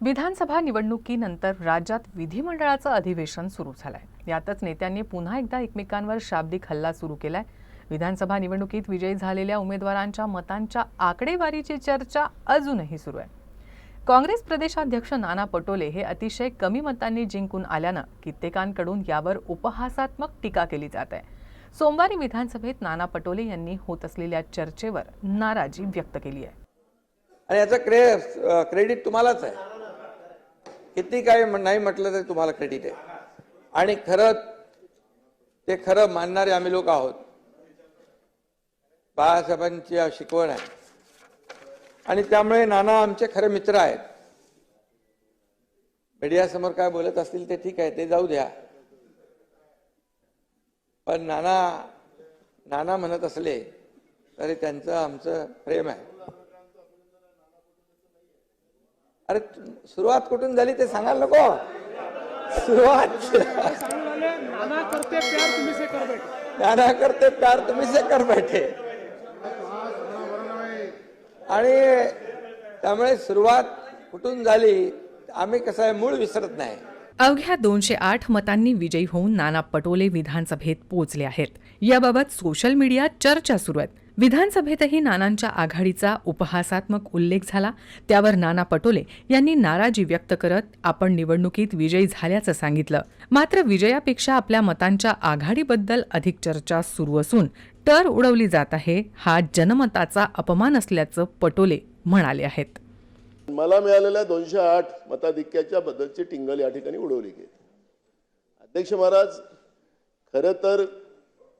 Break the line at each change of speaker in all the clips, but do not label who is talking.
विधानसभा निवडणुकीनंतर राज्यात विधिमंडळाचं अधिवेशन सुरू झालंय. यातच नेत्यांनी पुन्हा एकदा एकमेकांवर शाब्दिक हल्ला सुरू केलाय. विधानसभा निवडणुकीत विजयी झालेल्या उमेदवारांच्या मतांच्या आकडेवारीची चर्चा अजूनही सुरू आहे. काँग्रेस प्रदेशाध्यक्ष नाना पटोले हे अतिशय कमी मतांनी जिंकून आल्यानं कित्येकांकडून यावर उपहासात्मक टीका केली जात आहे. सोमवारी विधानसभेत नाना पटोले यांनी होत असलेल्या चर्चेवर नाराजी व्यक्त केली आहे.
आणि याचं क्रे क्रेडिट तुम्हालाच आहे. किती काय नाही म्हटलं तरी तुम्हाला क्रेडिट आहे. आणि खरं ते खरं मानणारे आम्ही लोक आहोत. बाळासाहेबांची शिकवण आहे. आणि त्यामुळे नाना आमचे खरे मित्र आहेत. मीडियासमोर काय बोलत असतील ते ठीक आहे ते जाऊ द्या. पण नाना नाना म्हणत असले तरी त्यांचं आमचं प्रेम आहे. अरे सुरुवात कुठून झाली ते सांगायला नको. सुरुवात.
नाना करते प्यार तुम्ही से कर बैठे.
नाना करते प्यार तुम्ही से कर बैठे. आणि त्यामुळे सुरुवात कुठून झाली आम्ही कसं आहे मूळ विसरत नाही.
अवघ्या दोनशे आठ मतांनी विजयी होऊन नाना पटोले विधानसभेत पोहोचले आहेत. याबाबत सोशल मीडियात चर्चा सुरू आहेत. विधानसभेतही नानांच्या आघाडीचा उपहासात्मक उल्लेख झाला. त्यावर नाना पटोले यांनी नाराजी व्यक्त करत आपण निवडणुकीत विजयी झाल्याचं सांगितलं. मात्र विजयापेक्षा आपल्या मतांच्या आघाडीबद्दल अधिक चर्चा सुरू असून टर उडवली जात आहे हा जनमताचा अपमान असल्याचं पटोले म्हणाले आहेत.
मला मिळालेल्या दोनशे आठ मताधिक्याच्या बद्दलची टिंगल या ठिकाणी उडवली गेली. अध्यक्ष महाराज खरं तर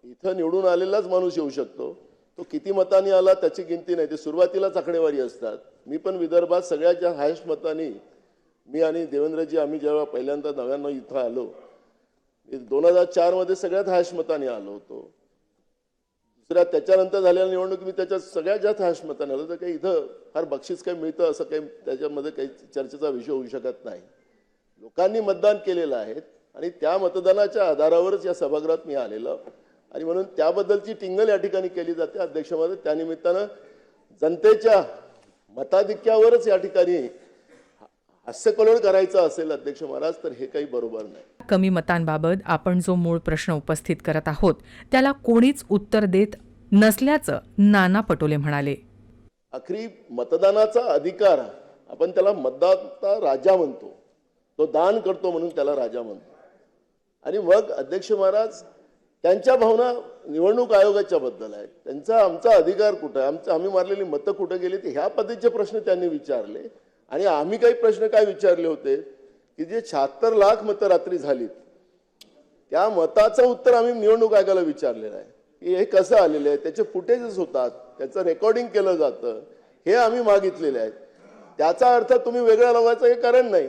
इथं निवडून आलेलाच माणूस येऊ शकतो. तो किती मतांनी आला त्याची गिनती नाही. ते सुरुवातीलाच आकडेवारी असतात. मी पण विदर्भात सगळ्यात हायस्ट मतांनी मी आणि देवेंद्रजी आम्ही जेव्हा पहिल्यांदा नव्याण्णव इथं आलो दोन हजार चारमध्ये सगळ्यात हायस्ट मताने आलो होतो. दुसऱ्या त्याच्यानंतर झालेल्या निवडणूक मी त्याच्यात सगळ्यात जास्त हायस्ट मताने आलो तर काही इथं फार बक्षीस काही मिळतं असं काही त्याच्यामध्ये काही चर्चेचा विषय होऊ शकत नाही. लोकांनी मतदान केलेलं आहे आणि त्या मतदानाच्या आधारावरच या सभागृहात मी आलेलं. आणि म्हणून त्याबद्दलची टिंगल या ठिकाणी केली जाते. अध्यक्षमध्ये त्यानिमित्तानं जनतेच्या मताधिक्यावरच या ठिकाणी हास्यकलोळ करायचा असेल अध्यक्ष महाराज तर हे काही बरोबर नाही.
कमी मतांबाबत आपण जो मूळ प्रश्न उपस्थित करत आहोत त्याला कोणीच उत्तर देत नसल्याचं नाना पटोले म्हणाले.
आखरी मतदानाचा अधिकार आपण त्याला मतदाता राजा म्हणतो. तो दान करतो म्हणून त्याला राजा म्हणतो. आणि मग अध्यक्ष महाराज त्यांच्या भावना निवडणूक आयोगाच्या बद्दल आहेत. त्यांचा आमचा अधिकार कुठं आहे? आमचं आम्ही मारलेली मतं कुठं गेली? ते ह्या पद्धतीचे प्रश्न त्यांनी विचारले. आणि आम्ही काही प्रश्न काय विचारले होते? की जे शहात्तर लाख मतं रात्री झालीत त्या मताचं उत्तर आम्ही निवडणूक आयोगाला विचारलेलं आहे. की हे कसं आलेलं आहे? त्याचे फुटेजेस होतात त्याचं रेकॉर्डिंग केलं जातं हे आम्ही मागितलेले आहेत. त्याचा अर्थ तुम्ही वेगळा लावायचं हे कारण नाही.